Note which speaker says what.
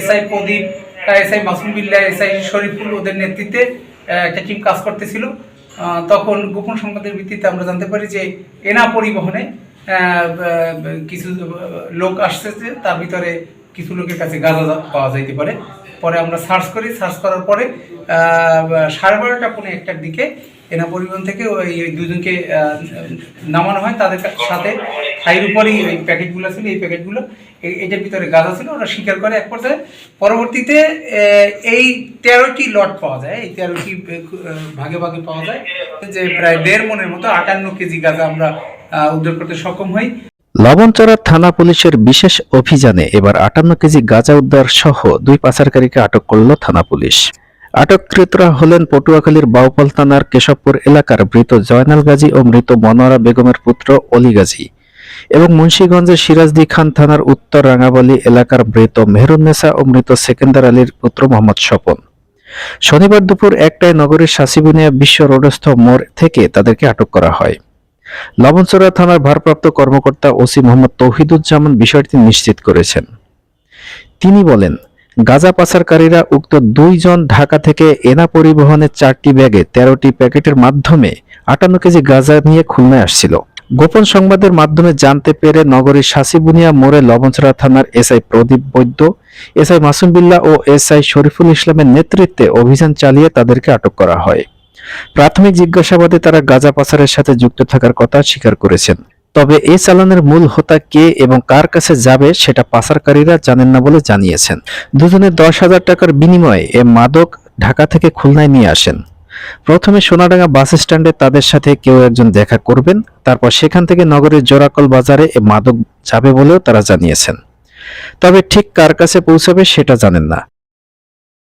Speaker 1: SI Pradip SI Masum বিল্লা, SI Shariful ওদের নেতৃত্বে একটা টিম কাজ করতেছিল। তখন গোপন সংবাদের ভিত্তিতে আমরা জানতে পারি যে এনা পরিবহনে কিছু লোক আসতেছে, তার ভিতরে কিছু লোকের কাছে গাঁজা পাওয়া যাইতে পারে। পরে আমরা সার্চ করি সার্চ করার পরে সাড়ে বারোটা পৌনে একটার দিকে এনা পরিবহন থেকে ওই দুজনকে নামানো হয় তাদের সাথে। থাইয়ের উপরেই ওই প্যাকেটগুলো ছিল, এই প্যাকেটগুলো এটার ভিতরে গাঁজা ছিল, ওরা স্বীকার করে এক পর্যায়ে। পরবর্তীতে এই তেরোটি লট পাওয়া যায়, এই তেরোটি ভাগে ভাগে পাওয়া যায়, যে প্রায় দেড় মনের মতো আটান্ন কেজি গাঁজা আমরা উদ্ধার করতে সক্ষম হই।
Speaker 2: লবণচড়া থানা পুলিশের বিশেষ অভিযানে এবার আটান্ন কেজি গাঁজা উদ্ধার সহ দুই পাচারকারীকে আটক করল থানা পুলিশ। আটককৃতরা হলেন পটুয়াখালীর বাউপাল থানার কেশবপুর এলাকার মৃত জয়নাল গাজী ও মৃত মনোয়ারা বেগমের পুত্র অলি গাজী। এবং মুন্সীগঞ্জের সিরাজদি খান থানার উত্তর রাঙাবালি এলাকার মৃত মেহরুন্নেসা ও মৃত সেকেন্দার আলীর পুত্র মোহাম্মদ স্বপন। শনিবার দুপুর একটায় নগরীর শাসিবুনিয়া বিশ্ব রোডস্থ মোড় থেকে তাদেরকে আটক করা হয়। লবণচড়া থানার ভারপ্রাপ্ত কর্মকর্তা ওসি মোহাম্মদ তৌহিদুজ্জামান বিষয়টি নিশ্চিত করেছেন। তিনি বলেন, গাজা পাচারকারীরা উক্ত দুইজন ঢাকা থেকে এনা পরিবহনের চারটি ব্যাগে তেরোটি প্যাকেটের মাধ্যমে আটান্ন কেজি গাঁজা নিয়ে খুলনায় আসছিল। গোপন সংবাদের মাধ্যমে জানতে পেরে নগরীর শাসিবুনিয়া মোড়ে লবণছড়া থানার এসআই প্রদীপ বৈদ্য, এসআই মাসুম বিল্লাহ ও এসআই শরীফুল ইসলামের নেতৃত্বে অভিযান চালিয়ে তাদেরকে আটক করা হয়। প্রাথমিক জিজ্ঞাসাবাদে তারা গাঁজা পাচারের সাথে যুক্ত থাকার কথা স্বীকার করেছেন। তবে এ চালানের মূল হোতা কে এবং কার কাছে যাবে সেটা পাচারকারীরা জানেন না বলে জানিয়েছেন। দুজনে দশ হাজার টাকার বিনিময়ে এ মাদক ঢাকা থেকে খুলনায় নিয়ে আসেন। প্রথমে সোনাডাঙ্গা বাস স্ট্যান্ডে তাদের সাথে কেউ একজন দেখা করবেন, তারপর সেখান থেকে নগরের জোরাকল বাজারে এ মাদক যাবে বলেও তারা জানিয়েছেন। তবে ঠিক কার কাছে পৌঁছাবে সেটা জানেন না।